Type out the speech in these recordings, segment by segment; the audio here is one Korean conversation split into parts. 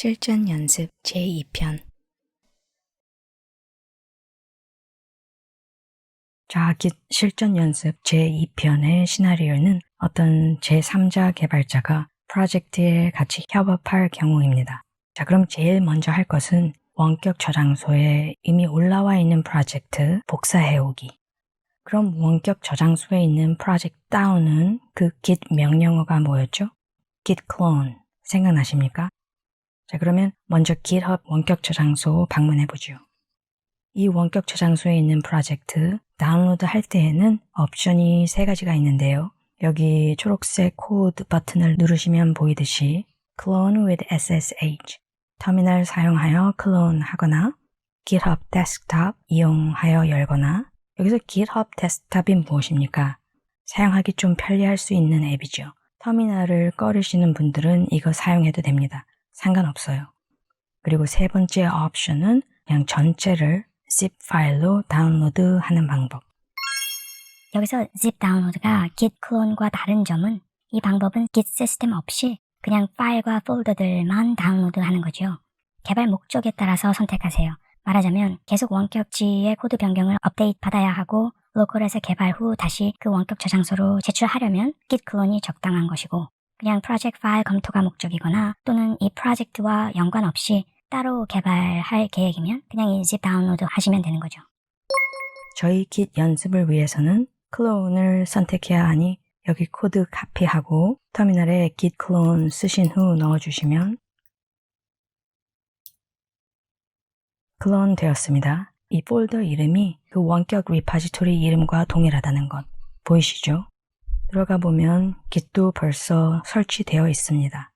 실전 연습 제2편 자, 깃 실전 연습 제2편의 시나리오는 어떤 제3자 개발자가 프로젝트에 같이 협업할 경우입니다. 자, 그럼 제일 먼저 할 것은 원격 저장소에 이미 올라와 있는 프로젝트 복사해오기. 그럼 원격 저장소에 있는 프로젝트 다운은 그 git 명령어가 뭐였죠? git clone. 생각나십니까? 자, 그러면 먼저 GitHub 원격 저장소 방문해 보죠. 이 원격 저장소에 있는 프로젝트 다운로드 할 때에는 옵션이 세 가지가 있는데요. 여기 초록색 코드 버튼을 누르시면 보이듯이 Clone with SSH 터미널 사용하여 클론 하거나 GitHub 데스크탑 이용하여 열거나 여기서 GitHub 데스크탑이 무엇입니까? 사용하기 좀 편리할 수 있는 앱이죠. 터미널을 꺼르시는 분들은 이거 사용해도 됩니다. 상관없어요. 그리고 세 번째 옵션은 그냥 전체를 zip 파일로 다운로드 하는 방법. 여기서 zip 다운로드가 git 클론과 다른 점은 이 방법은 git 시스템 없이 그냥 파일과 폴더들만 다운로드하는 거죠. 개발 목적에 따라서 선택하세요. 말하자면 계속 원격지의 코드 변경을 업데이트 받아야 하고 로컬에서 개발 후 다시 그 원격 저장소로 제출하려면 git 클론이 적당한 것이고 그냥 프로젝트 파일 검토가 목적이거나 또는 이 프로젝트와 연관 없이 따로 개발할 계획이면 그냥 이 zip 다운로드 하시면 되는 거죠. 저희 깃 연습을 위해서는 클론을 선택해야 하니 여기 코드 카피하고 터미널에 git clone 쓰신 후 넣어주시면 클론 되었습니다. 이 폴더 이름이 그 원격 리파지토리 이름과 동일하다는 것 보이시죠? 들어가 보면 git도 벌써 설치되어 있습니다.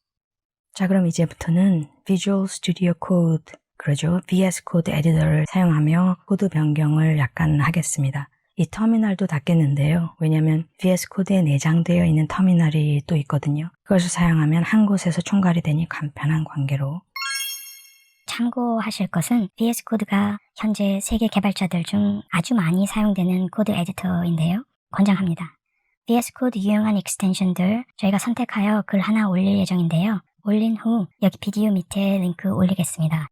자 그럼 이제부터는 Visual Studio Code 그러죠. VS Code 에디터를 사용하며 코드 변경을 약간 하겠습니다. 이 터미널도 닫겠는데요. 왜냐하면 VS 코드에 내장되어 있는 터미널이 또 있거든요. 그것을 사용하면 한 곳에서 총괄이 되니 간편한 관계로 참고하실 것은 VS 코드가 현재 세계 개발자들 중 아주 많이 사용되는 코드 에디터인데요. 권장합니다. VS 코드 유용한 익스텐션들 저희가 선택하여 글 하나 올릴 예정인데요. 올린 후 여기 비디오 밑에 링크 올리겠습니다.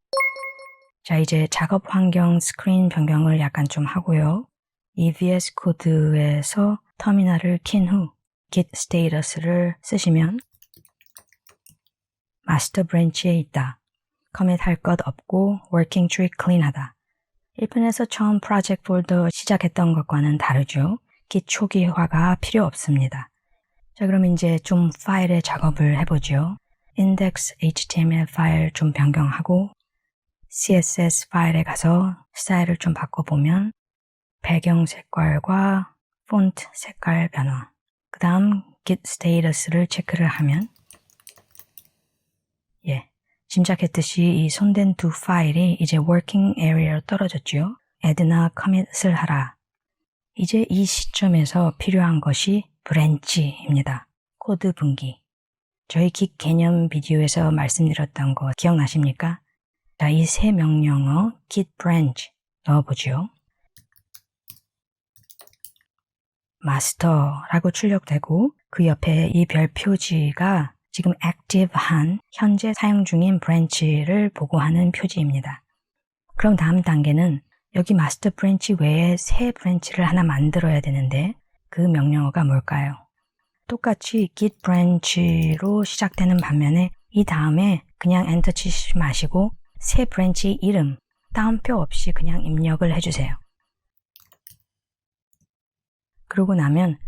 자 이제 작업 환경 스크린 변경을 약간 좀 하고요. 이 VS 코드에서 터미널을 킨 후 git status를 쓰시면 마스터 브랜치에 있다. 커밋 할 것 없고 working tree clean하다. 1편에서 처음 프로젝트 폴더 시작했던 것과는 다르죠. Git 초기화가 필요 없습니다. 자 그럼 이제 좀 파일의 작업을 해보죠. index html 파일 좀 변경하고 css 파일에 가서 스타일을 좀 바꿔보면 배경 색깔과 폰트 색깔 변화 그 다음 git status를 체크를 하면 예 짐작했듯이 이 손댄 두 파일이 이제 working area로 떨어졌죠 add나 commit을 하라 이제 이 시점에서 필요한 것이 브랜치입니다 코드 분기 저희 깃 개념 비디오에서 말씀드렸던 거 기억나십니까? 자, 이 세 명령어 git branch 넣어보죠. 마스터라고 출력되고 그 옆에 이 별 표지가 지금 active한 현재 사용 중인 브랜치를 보고하는 표지입니다. 그럼 다음 단계는 여기 마스터 브랜치 외에 새 브랜치를 하나 만들어야 되는데 그 명령어가 뭘까요? 똑같이 git branch로 시작되는 반면에 이 다음에 그냥 엔터 치시지 마시고 새 브랜치 이름 따옴표 없이 그냥 입력을 해주세요. 그러고 나면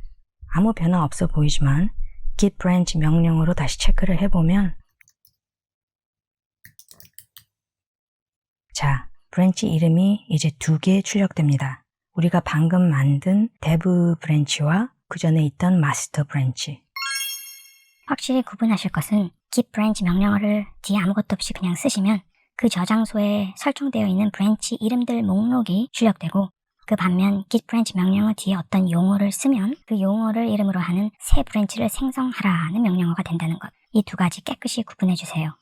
아무 변화 없어 보이지만 git branch 명령으로 다시 체크를 해보면 자, 브랜치 이름이 이제 두 개 출력됩니다. 우리가 방금 만든 dev 브랜치와 그 전에 있던 마스터 브랜치. 확실히 구분하실 것은 git branch 명령어를 뒤에 아무것도 없이 그냥 쓰시면 그 저장소에 설정되어 있는 브랜치 이름들 목록이 출력되고 그 반면 git branch 명령어 뒤에 어떤 용어를 쓰면 그 용어를 이름으로 하는 새 브랜치를 생성하라는 명령어가 된다는 것. 이 두 가지 깨끗이 구분해 주세요.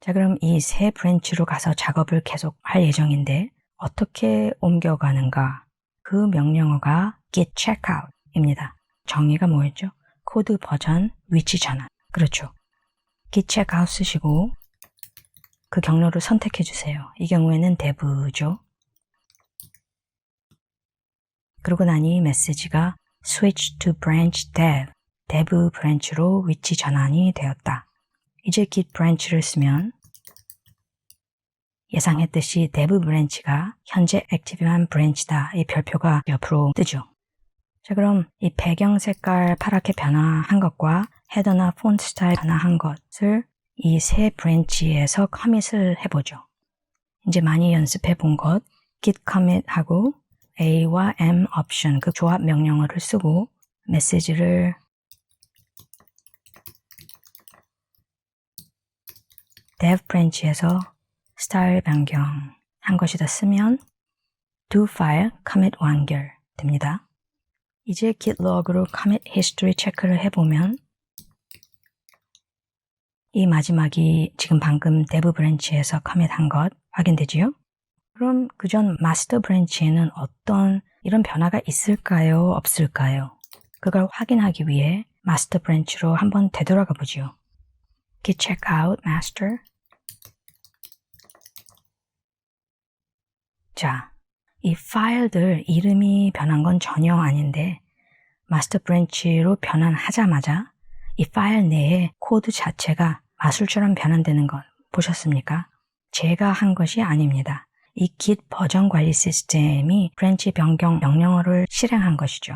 자, 그럼 이 새 브랜치로 가서 작업을 계속 할 예정인데 어떻게 옮겨가는가? 그 명령어가 git checkout입니다. 정의가 뭐였죠? 코드 버전, 위치 전환. 그렇죠. git checkout 쓰시고 그 경로를 선택해 주세요. 이 경우에는 dev죠. 그러고 나니 메시지가 switch to branch dev, dev 브랜치로 위치 전환이 되었다. 이제 git branch를 쓰면 예상했듯이 dev 브랜치가 현재 액티브한 브랜치다. 이 별표가 옆으로 뜨죠. 자, 그럼 이 배경 색깔 파랗게 변화한 것과 헤더나 폰트 스타일 변화한 것을 이 세 브랜치에서 커밋을 해보죠. 이제 많이 연습해 본 것, git commit하고 A와 M 옵션 그 조합 명령어를 쓰고 메시지를 dev 브랜치에서 스타일 변경한 것이다 쓰면 do file commit 완결 됩니다. 이제 git log으로 commit history 체크를 해보면 이 마지막이 지금 방금 dev 브랜치에서 commit 것 확인되지요? 그럼 그전 마스터 브랜치에는 어떤 이런 변화가 있을까요? 없을까요? 그걸 확인하기 위해 마스터 브랜치로 한번 되돌아가 보지요. Git check out master 자, 이 파일들 이름이 변한 건 전혀 아닌데 마스터 브랜치로 변환하자마자 이 파일 내에 코드 자체가 마술처럼 변환되는 건 보셨습니까? 제가 한 것이 아닙니다. 이 git 버전 관리 시스템이 브랜치 변경 명령어를 실행한 것이죠.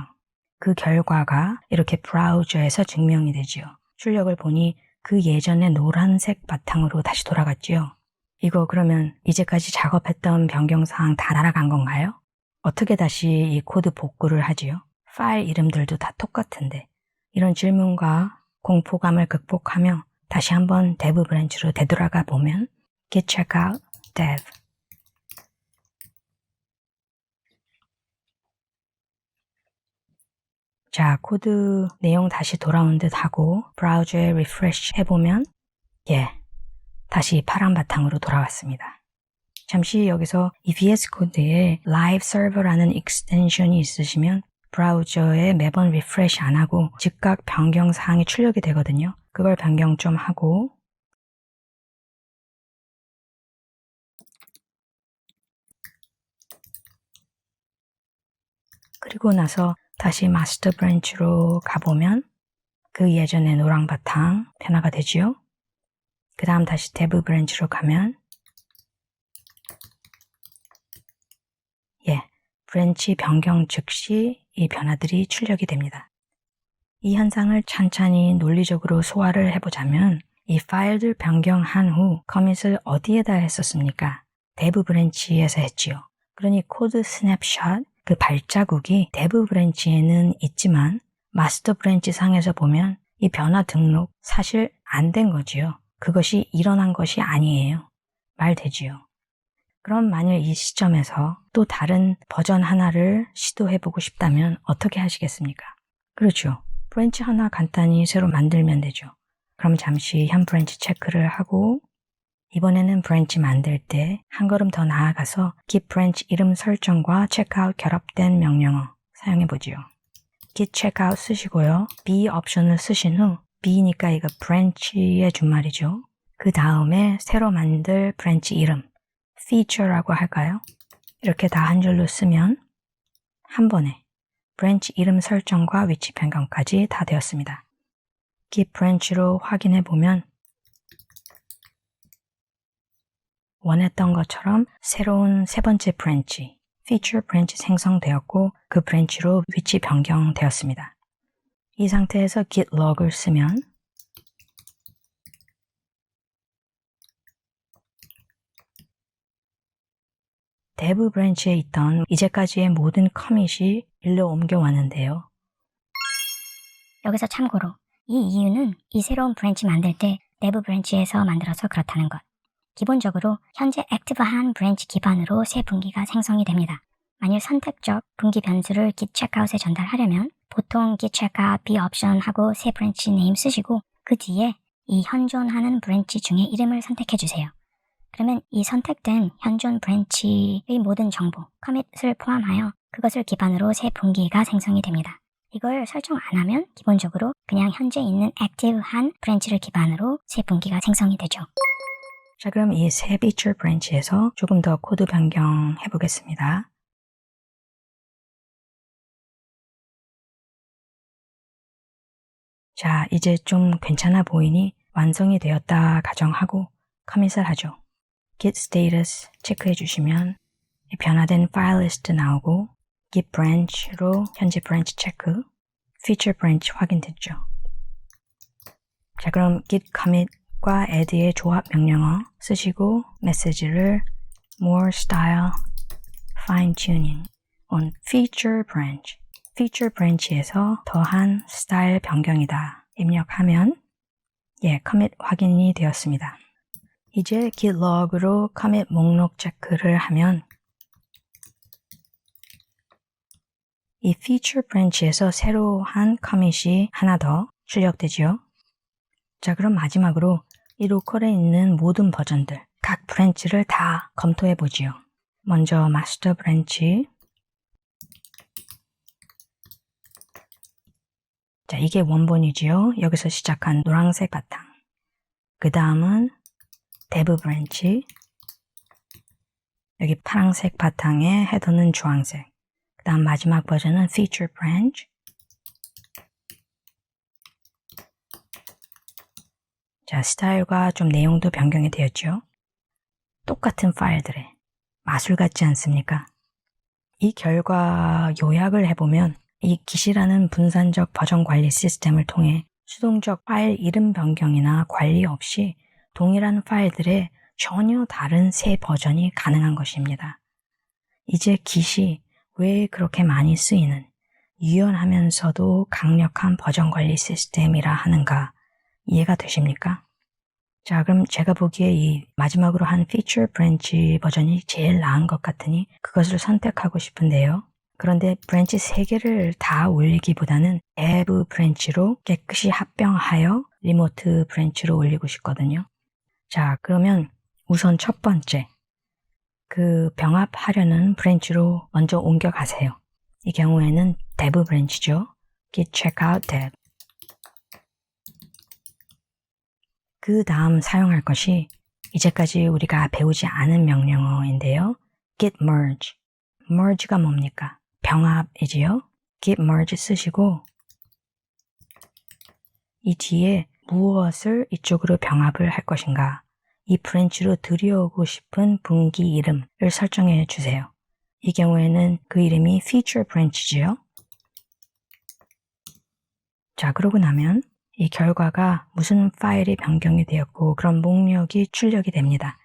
그 결과가 이렇게 브라우저에서 증명이 되지요. 출력을 보니 그 예전의 노란색 바탕으로 다시 돌아갔지요. 이거 그러면 이제까지 작업했던 변경사항 다 날아간 건가요? 어떻게 다시 이 코드 복구를 하지요? 파일 이름들도 다 똑같은데 이런 질문과 공포감을 극복하며 다시 한번 dev 브랜치로 되돌아가 보면 git checkout dev 자, 코드 내용 다시 돌아온 듯 하고 브라우저에 리프레시 해보면 예, 다시 파란 바탕으로 돌아왔습니다. 잠시 여기서 이 VS 코드에 Live Server라는 익스텐션이 있으시면 브라우저에 매번 리프레시 안 하고 즉각 변경 사항이 출력이 되거든요. 그걸 변경 좀 하고 그리고 나서 다시 마스터 브랜치로 가보면 그 예전의 노랑 바탕 변화가 되지요. 그 다음 다시 데브 브랜치로 가면 예, 브랜치 변경 즉시 이 변화들이 출력이 됩니다. 이 현상을 찬찬히 논리적으로 소화를 해보자면 이 파일들 변경한 후 커밋을 어디에다 했었습니까? 데브 브랜치에서 했지요. 그러니 코드 스냅샷 그 발자국이 데브 브랜치에는 있지만 마스터 브랜치 상에서 보면 이 변화 등록 사실 안 된 거지요. 그것이 일어난 것이 아니에요. 말 되지요. 그럼 만일 이 시점에서 또 다른 버전 하나를 시도해보고 싶다면 어떻게 하시겠습니까? 그렇죠. 브랜치 하나 간단히 새로 만들면 되죠. 그럼 잠시 현 브랜치 체크를 하고 이번에는 브랜치 만들 때 한 걸음 더 나아가서 git 브랜치 이름 설정과 checkout 결합된 명령어 사용해 보지요. git checkout 쓰시고요. b 옵션을 쓰신 후 b니까 이거 브랜치의 준말이죠. 그 다음에 새로 만들 브랜치 이름 feature라고 할까요? 이렇게 다 한 줄로 쓰면 한 번에 브랜치 이름 설정과 위치 변경까지 다 되었습니다. git 브랜치로 확인해 보면 원했던 것처럼 새로운 세 번째 브랜치, feature 브랜치 생성되었고 그 브랜치로 위치 변경되었습니다. 이 상태에서 git log을 쓰면 dev 브랜치에 있던 이제까지의 모든 커밋이 일로 옮겨왔는데요. 여기서 참고로 이 이유는 이 새로운 브랜치 만들 때 내부 브랜치에서 만들어서 그렇다는 것. 기본적으로 현재 액티브한 브랜치 기반으로 새 분기가 생성이 됩니다. 만일 선택적 분기 변수를 git checkout에 전달하려면 보통 git checkout b 옵션하고 새 브랜치 네임 쓰시고 그 뒤에 이 현존하는 브랜치 중에 이름을 선택해 주세요. 그러면 이 선택된 현존 브랜치의 모든 정보, 커밋을 포함하여 그것을 기반으로 새 분기가 생성이 됩니다. 이걸 설정 안 하면 기본적으로 그냥 현재 있는 액티브한 브랜치를 기반으로 새 분기가 생성이 되죠. 자, 그럼 이 새 feature branch에서 조금 더 코드 변경해 보겠습니다. 자, 이제 좀 괜찮아 보이니 완성이 되었다 가정하고 커밋을 하죠. git status 체크해 주시면 이 변화된 파일 리스트 나오고 git branch로 현재 branch 체크, feature branch 확인됐죠. 자, 그럼 git commit 과 add의 조합 명령어 쓰시고 메시지를 more style fine tuning on feature branch feature branch에서 더한 스타일 변경이다 입력하면 예, commit 확인이 되었습니다. 이제 git log으로 commit 목록 체크를 하면 이 feature branch에서 새로 한 commit이 하나 더 출력되지요. 자, 그럼 마지막으로 이 로컬에 있는 모든 버전들, 각 브랜치를 다 검토해 보지요. 먼저 마스터 브랜치. 자, 이게 원본이지요. 여기서 시작한 노란색 바탕. 그 다음은 데브 브랜치. 여기 파란색 바탕에 헤더는 주황색. 그 다음 마지막 버전은 feature branch. 자, 스타일과 좀 내용도 변경이 되었죠. 똑같은 파일들에 마술 같지 않습니까? 이 결과 요약을 해보면 이 기시라는 분산적 버전 관리 시스템을 통해 수동적 파일 이름 변경이나 관리 없이 동일한 파일들의 전혀 다른 새 버전이 가능한 것입니다. 이제 기시 왜 그렇게 많이 쓰이는 유연하면서도 강력한 버전 관리 시스템이라 하는가 이해가 되십니까? 자, 그럼 제가 보기에 이 마지막으로 한 feature branch 버전이 제일 나은 것 같으니 그것을 선택하고 싶은데요. 그런데 브랜치 3개를 다 올리기보다는 앱 브랜치로 깨끗이 합병하여 리모트 브랜치로 올리고 싶거든요. 자, 그러면 우선 첫 번째, 그 병합하려는 브랜치로 먼저 옮겨가세요. 이 경우에는 dev 브랜치죠. git checkout dev. 그 다음 사용할 것이 이제까지 우리가 배우지 않은 명령어인데요. git merge. merge가 뭡니까? 병합이지요. git merge 쓰시고 이 뒤에 무엇을 이쪽으로 병합을 할 것인가 이 브랜치로 들여오고 싶은 분기 이름을 설정해 주세요. 이 경우에는 그 이름이 feature branch지요. 자, 그러고 나면 이 결과가 무슨 파일이 변경이 되었고 그런 목록이 출력이 됩니다.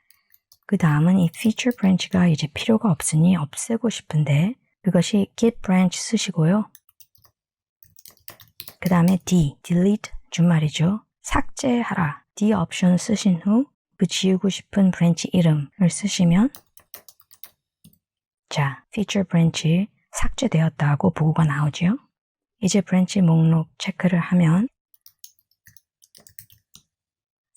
그 다음은 이 feature branch가 이제 필요가 없으니 없애고 싶은데 그것이 git branch 쓰시고요. 그 다음에 d, delete 준말이죠. 삭제하라. d 옵션 쓰신 후 그 지우고 싶은 브랜치 이름을 쓰시면 자, feature branch 삭제되었다고 보고가 나오죠. 이제 브랜치 목록 체크를 하면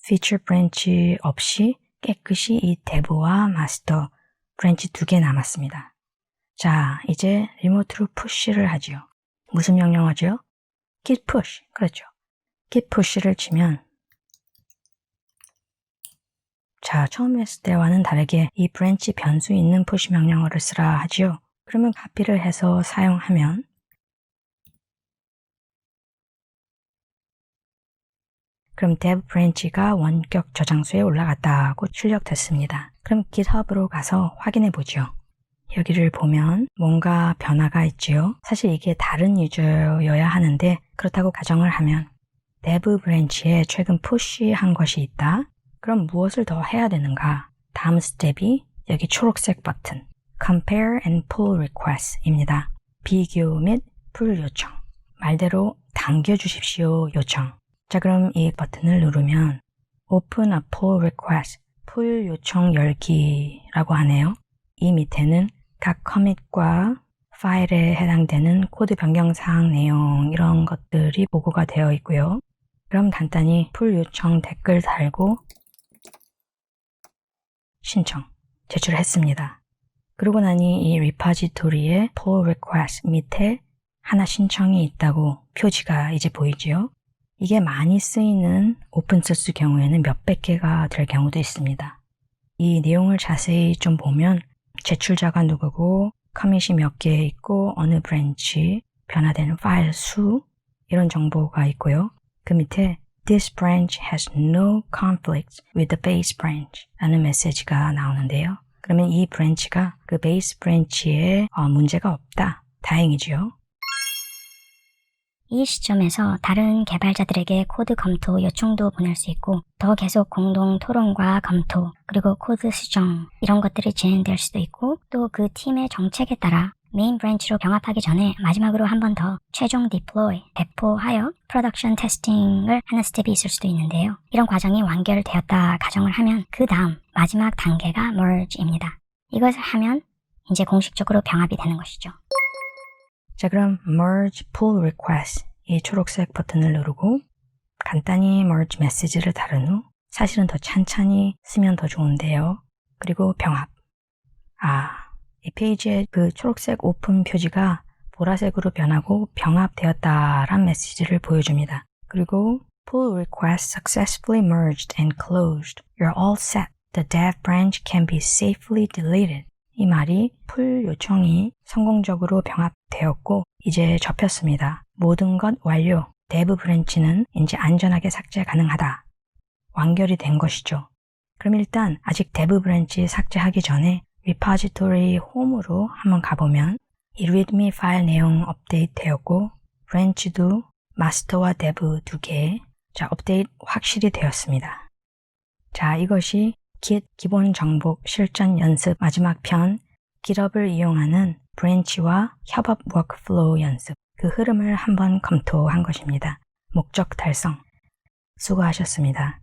feature branch 없이 깨끗이 이 데브와 마스터 브랜치 두 개 남았습니다. 자, 이제 리모트로 푸시를 하지요. 무슨 명령어죠? git push. 그렇죠. git push를 치면 자, 처음 했을 때와는 다르게 이 브랜치 변수 있는 푸시 명령어를 쓰라 하지요. 그러면 카피를 해서 사용하면 그럼 dev branch가 원격 저장소에 올라갔다고 출력됐습니다. 그럼 GitHub으로 가서 확인해 보죠. 여기를 보면 뭔가 변화가 있지요. 사실 이게 다른 유저여야 하는데 그렇다고 가정을 하면 dev branch에 최근 푸시한 것이 있다. 그럼 무엇을 더 해야 되는가? 다음 스텝이 여기 초록색 버튼 compare and pull request입니다. 비교 및 풀 요청. 말대로 당겨 주십시오 요청. 자, 그럼 이 버튼을 누르면 Open a Pull Request, 풀 요청 열기라고 하네요. 이 밑에는 각 커밋과 파일에 해당되는 코드 변경 사항 내용 이런 것들이 보고가 되어 있고요. 그럼 간단히 풀 요청 댓글 달고 신청 제출했습니다. 그러고 나니 이 리파지토리의 pull request 밑에 하나 신청이 있다고 표지가 이제 보이지요. 이게 많이 쓰이는 오픈소스 경우에는 몇백 개가 될 경우도 있습니다. 이 내용을 자세히 좀 보면 제출자가 누구고 커밋이 몇 개 있고 어느 브랜치 변화되는 파일 수 이런 정보가 있고요. 그 밑에 This branch has no conflict with the base branch 라는 메시지가 나오는데요. 그러면 이 브랜치가 그 베이스 브랜치에 어, 문제가 없다. 다행이지요. 이 시점에서 다른 개발자들에게 코드 검토 요청도 보낼 수 있고 더 계속 공동 토론과 검토 그리고 코드 수정 이런 것들이 진행될 수도 있고 또 그 팀의 정책에 따라 메인 브랜치로 병합하기 전에 마지막으로 한 번 더 최종 디플로이 배포하여 프로덕션 테스팅을 하는 스텝이 있을 수도 있는데요. 이런 과정이 완결되었다 가정을 하면 그 다음 마지막 단계가 merge입니다. 이것을 하면 이제 공식적으로 병합이 되는 것이죠. 자, 그럼 merge pull request 이 초록색 버튼을 누르고 간단히 merge 메시지를 다룬 후 사실은 더 찬찬히 쓰면 더 좋은데요. 그리고 병합. 아, 이 페이지에 그 초록색 오픈 표지가 보라색으로 변하고 병합되었다란 메시지를 보여줍니다. 그리고 pull request successfully merged and closed. You're all set. The dev branch can be safely deleted. 이 말이 풀 요청이 성공적으로 병합되었고 이제 접혔습니다. 모든 것 완료. 데브 브랜치는 이제 안전하게 삭제 가능하다. 완결이 된 것이죠. 그럼 일단 아직 데브 브랜치 삭제하기 전에 리파지토리 홈으로 한번 가보면 이 readme 파일 내용 업데이트 되었고 브랜치도 마스터와 데브 두 개. 자, 업데이트 확실히 되었습니다. 자, 이것이 Git 기본 정복 실전 연습 마지막 편 GitHub을 이용하는 브랜치와 협업 워크플로우 연습 그 흐름을 한번 검토한 것입니다. 목적 달성. 수고하셨습니다.